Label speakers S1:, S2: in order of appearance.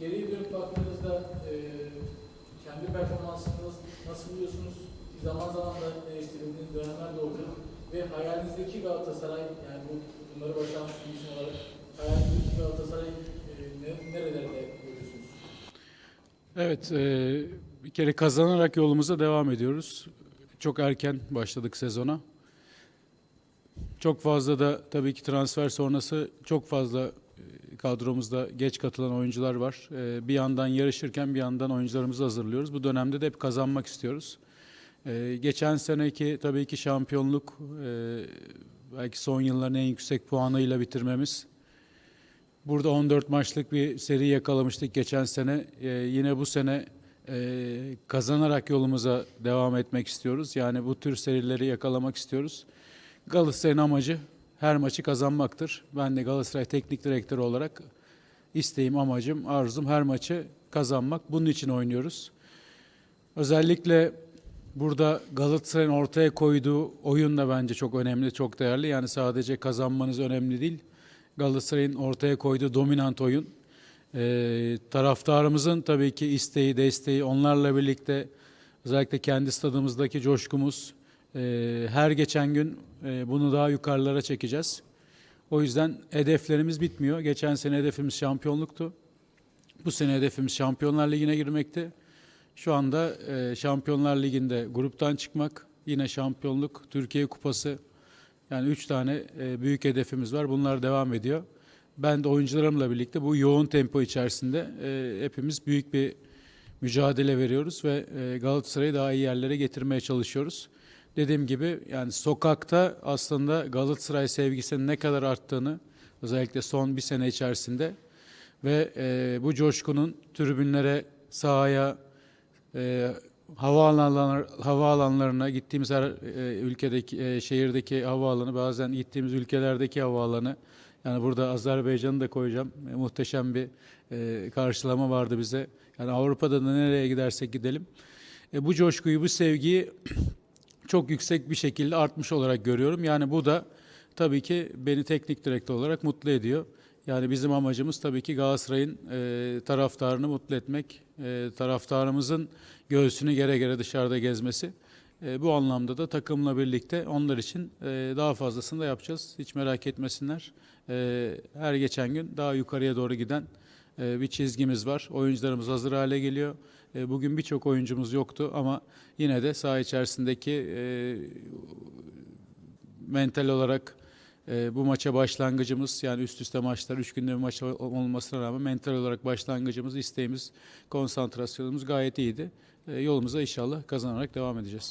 S1: geriye dönüp baktığınızda e, kendi performansınız nasıl buluyorsunuz? Zaman zaman da eleştirildiğiniz dönemler de oldu. Ve hayalinizdeki Galatasaray, yani bu, bunları başarmış bir isim olarak hayalinizdeki Galatasaray e, ne, nerelerde görüyorsunuz?
S2: Evet, e, bir kere kazanarak yolumuza devam ediyoruz. Çok erken başladık sezona. Çok fazla da tabii ki transfer sonrası çok fazla kadromuzda geç katılan oyuncular var. E, Bir yandan yarışırken bir yandan oyuncularımızı hazırlıyoruz. Bu dönemde de hep kazanmak istiyoruz. E, Geçen seneki tabii ki şampiyonluk e, belki son yılların en yüksek puanıyla bitirmemiz. Burada 14 maçlık bir seri yakalamıştık geçen sene. E, Yine bu sene e, kazanarak yolumuza devam etmek istiyoruz. Yani bu tür serileri yakalamak istiyoruz. Galatasaray'ın amacı her maçı kazanmaktır. Ben de Galatasaray Teknik Direktörü olarak isteğim, amacım, arzum her maçı kazanmak. Bunun için oynuyoruz. Özellikle burada Galatasaray'ın ortaya koyduğu oyun da bence çok önemli, çok değerli. Yani sadece kazanmanız önemli değil. Galatasaray'ın ortaya koyduğu dominant oyun. Ee, taraftarımızın tabii ki isteği, desteği, onlarla birlikte özellikle kendi stadımızdaki coşkumuz, e, her geçen gün e, bunu daha yukarılara çekeceğiz. O yüzden hedeflerimiz bitmiyor. Geçen sene hedefimiz şampiyonluktu. Bu sene hedefimiz Şampiyonlar Ligi'ne girmekti. Şu anda e, Şampiyonlar Ligi'nde gruptan çıkmak, yine şampiyonluk, Türkiye Kupası. Yani üç tane e, büyük hedefimiz var. Bunlar devam ediyor. Ben de oyuncularımla birlikte bu yoğun tempo içerisinde hepimiz büyük bir mücadele veriyoruz ve e, Galatasaray'ı daha iyi yerlere getirmeye çalışıyoruz. Dediğim gibi yani sokakta aslında Galatasaray sevgisinin ne kadar arttığını özellikle son bir sene içerisinde ve e, bu coşkunun tribünlere, sahaya, e, havaalanlar, havaalanlarına gittiğimiz her e, ülkedeki, e, şehirdeki havaalanı, bazen gittiğimiz ülkelerdeki havaalanı, yani burada Azerbaycan'ı da koyacağım. E, muhteşem bir e, karşılama vardı bize. Yani Avrupa'da da nereye gidersek gidelim. E, bu coşkuyu, bu sevgiyi çok yüksek bir şekilde artmış olarak görüyorum. Yani bu da tabii ki beni teknik direktör olarak mutlu ediyor. Yani bizim amacımız tabii ki Galatasaray'ın e, taraftarını mutlu etmek, e, taraftarımızın göğsünü gere gere dışarıda gezmesi. E, bu anlamda da takımla birlikte onlar için e, daha fazlasını da yapacağız. Hiç merak etmesinler. E, her geçen gün daha yukarıya doğru giden bir çizgimiz var. Oyuncularımız hazır hale geliyor. E, Bugün birçok oyuncumuz yoktu ama yine de saha içerisindeki e, mental olarak e, bu maça başlangıcımız yani üst üste maçlar, üç günde bir maç ol- olmasına rağmen mental olarak başlangıcımız, isteğimiz, konsantrasyonumuz gayet iyiydi. E, Yolumuza inşallah kazanarak devam edeceğiz.